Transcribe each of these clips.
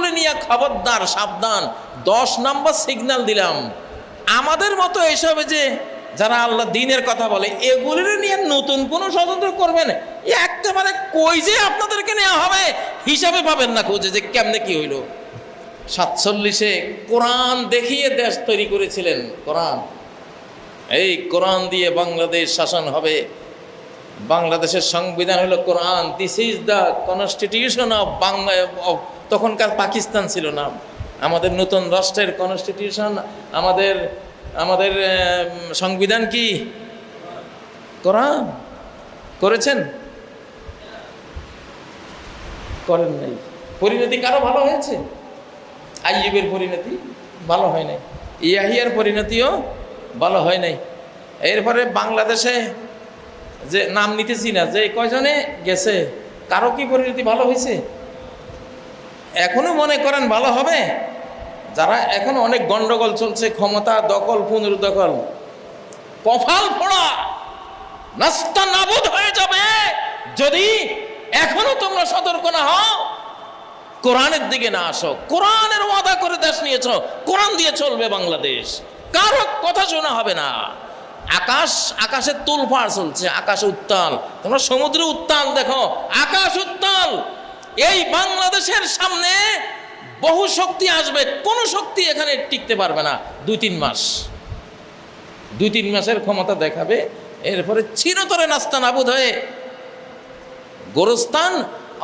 এগুলি নিয়ে খবরদার, সাবধান। দশ নম্বর সিগন্যাল দিলাম। আমাদের মতো এসবে যে যারা আল্লাহ দিনের কথা বলে এগুলির নিয়ে নতুন কোনো স্বতন্ত্র করবেন? একেবারে কই যে আপনাদেরকে নেওয়া হবে? হিসাবে পাবেন না খুঁজে যে কেমনে কি হইল। সাতচল্লিশে কোরআন দেখিয়ে দেশ তৈরি করেছিলেন, কোরআন। এই কোরআন দিয়ে বাংলাদেশ শাসন হবে। বাংলাদেশের সংবিধান হলো কোরআন। This is the constitution of Bangla তখনকার পাকিস্তান ছিল না। আমাদের নতুন রাষ্ট্রের কনস্টিটিউশন আমাদের আমাদের সংবিধান কি? কোরআন? করেছেন? করেন নাই। পরিণতি কারও ভালো হয়েছে? আইয়ুবের পরিণতি ভালো হয় নাই। ইয়াহিয়ার পরিণতিও ভালো হয় নাই। এরপরে বাংলাদেশে যে নাম নিতেছি না, যে কয়জনে গেছে, কারও কি পরিণতি ভালো হয়েছে? এখনও মনে করেন ভালো হবে? যারা এখন অনেক গন্ডগোল চলছে, ক্ষমতা দখল পুনরুদখল কফাল পড়া নাস্তা নাবুদ হয়ে যাবে। যদি এখনও তোমরা সতর্ক না হও, কোরআনের দিকে না আসো, কোরআনের ওয়াদা করে দেশ নিয়েছ, কোরআন দিয়ে চলবে বাংলাদেশ। কারও কথা শোনা হবে না। আকাশ আকাশে তুলফাড় চলছে, আকাশ উত্তাল। তোমরা সমুদ্রে উত্তাল দেখো, আকাশ উত্তাল। এই বাংলাদেশের সামনে বহু শক্তি আসবে, কোনো শক্তি এখানে টিকতে পারবে না, দুই তিন মাস। দুই তিন মাসের ক্ষমতা দেখাবে, এরপরে চিরতরে নাস্তা নাবুদ হয়ে গোরস্থান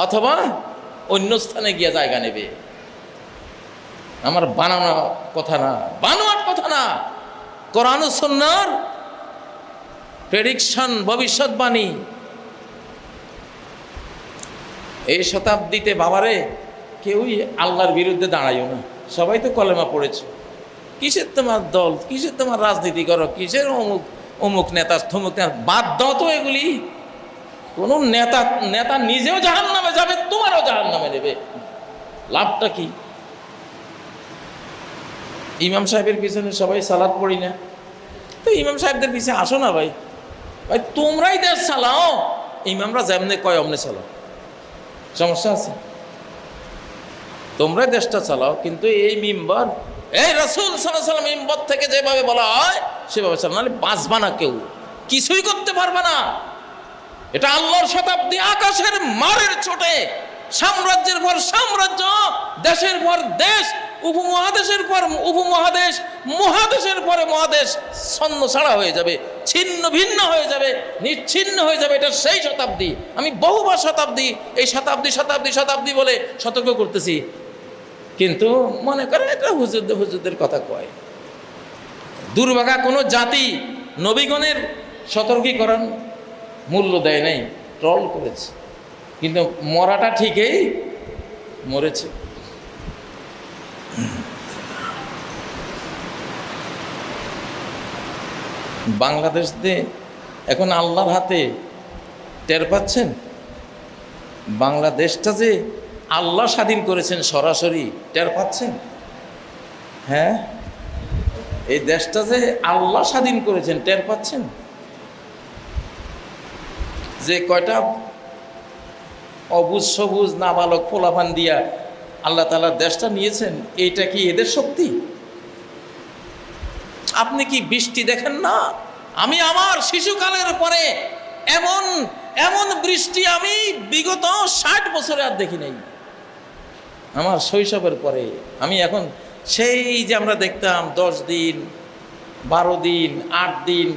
অথবা অন্য স্থানে গিয়ে জায়গা নেবে। আমার বানানো কথা না, বানোয়ার কথা না, কোরআন ও সুন্নাহর প্রেডিকশন ভবিষ্যৎবাণী। এই শতাব্দীতে বাবারে কেউই আল্লাহর বিরুদ্ধে দাঁড়াইও না। সবাই তো কলেমা পড়েছে। কিসের তোমার দল? কিসের তোমার রাজনীতি করো? কিসের অমুক অমুক নেতা থমুক নেতা? বাদ দাও তো এগুলি। কোন নেতা নেতা নিজেও জাহান নামে যাবে, তোমারও জাহান নামে দেবে লাভটা কি? ইমাম সাহেবের পিছনে সবাই সালাদ পড়ি না। তো ইমাম সাহেবদের পিছনে আসো না ভাই। ভাই, তোমরাই দেশ চালাও। ইমামরা যেমনে কয়, অমনে চালাও। সমস্যা আছে? তোমরা দেশটা চালাও, কিন্তু এই মিম্বর, এই রসুল সাল্লাম মিম্বর থেকে যেভাবে বলা হয়, সেভাবে চালাও নাহলে বাঁচবা না কেউ। কিছুই করতে পারবে না। এটা আল্লাহর শতাব্দী আকাশের মারের ছোটে। সাম্রাজ্যের পর সাম্রাজ্য, দেশের পর দেশ উপমহাদেশের পর উপমহাদেশ, মহাদেশের পরে মহাদেশ ছন্ন ছাড়া হয়ে যাবে, ছিন্ন ভিন্ন হয়ে যাবে, নিচ্ছিন্ন হয়ে যাবে, এটা সেই শতাব্দী। আমি বহুবার শতাব্দী, এই শতাব্দী শতাব্দী শতাব্দী বলে সতর্ক করতেছি। কিন্তু মনে করে এটা হুজুরদের হুজুরদের কথা কয়। দুর্ভাগা কোনো জাতি নবীগণের সতর্কীকরণ মূল্য দেয় নাই, ট্রল করেছে। কিন্তু মরাটা ঠিকই মরেছে। বাংলাদেশ দিয়ে এখন আল্লাহর হাতে টের পাচ্ছেন? বাংলাদেশটা যে আল্লাহ স্বাধীন করেছেন সরাসরি টের পাচ্ছেন? হ্যাঁ? এই দেশটা যে আল্লাহ স্বাধীন করেছেন টের পাচ্ছেন? যে কয়টা অবুজ সবুজ নাবালক ফোলাফান দিয়া আল্লাহ তালা দেশটা নিয়েছেন, এইটা কি এদের শক্তি? আপনি কি বৃষ্টি দেখেন না? আমি আমার শিশুকালের পরে এমন এমন বৃষ্টি আমি বিগত ষাট বছরে আর দেখি নাই। আমার শৈশবের পরে আমি এখন সেই যে আমরা দেখতাম দশ দিন, বারো দিন, আট দিন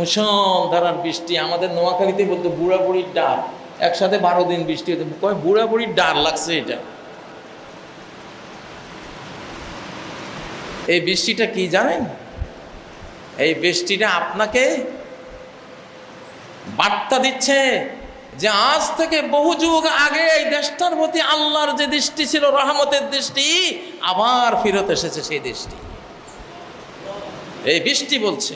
মুসলধারার বৃষ্টি, আমাদের নোয়াখালীতে বলতো বুড়া বুড়ির ডাল, একসাথে বারো দিন বৃষ্টি হতো। কয় বুড়া বুড়ির ডাল লাগছে এটা। এই বৃষ্টিটা কি জানেন? এই বৃষ্টিটা আপনাকে বার্তা দিচ্ছে যে আজ থেকে বহু যুগ আগে এই দেশটার প্রতি আল্লাহর যে দৃষ্টি ছিল রহমতের দৃষ্টি আবার ফিরত এসেছে সেই দৃষ্টি এই বৃষ্টি বলছে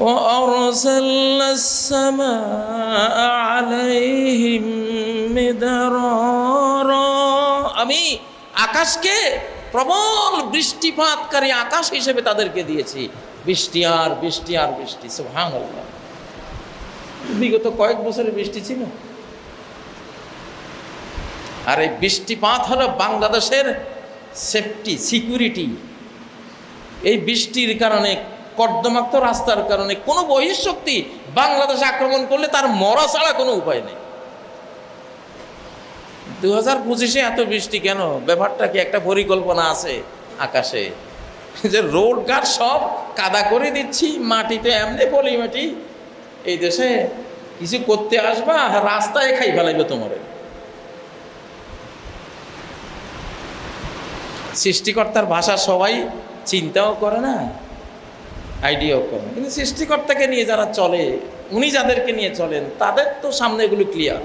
وأرسلنا السماء عليهم مدرارا আমি আকাশকে প্রবল বৃষ্টিপাতকারী আকাশ হিসেবে তাদেরকে দিয়েছি। বৃষ্টি আর বৃষ্টি আর বৃষ্টি বিগত কয়েক বছরে বৃষ্টি ছিল। আর এই বৃষ্টিপাত হলো বাংলাদেশের সেফটি সিকিউরিটি এই বৃষ্টির কারণে, কর্দমাক্ত রাস্তার কারণে কোনো বহিঃশক্তি বাংলাদেশ আক্রমণ করলে তার মরা ছাড়া কোনো উপায় নেই। দু হাজার পঁচিশে এত বৃষ্টি কেন? ব্যাপারটা কি একটা পরিকল্পনা আছে আকাশে? যে রোড ঘাট সব কাদা করে দিচ্ছি, মাটিতে এমনি পলি মাটি এই দেশে কিছু করতে আসবা, রাস্তায় খাই ফেলাইবে তোমারে। সৃষ্টিকর্তার ভাষা সবাই চিন্তাও করে না, আইডিয়াও করে। কিন্তু সৃষ্টিকর্তাকে নিয়ে যারা চলে, উনি যাদেরকে নিয়ে চলেন, তাদের তো সামনে এগুলো ক্লিয়ার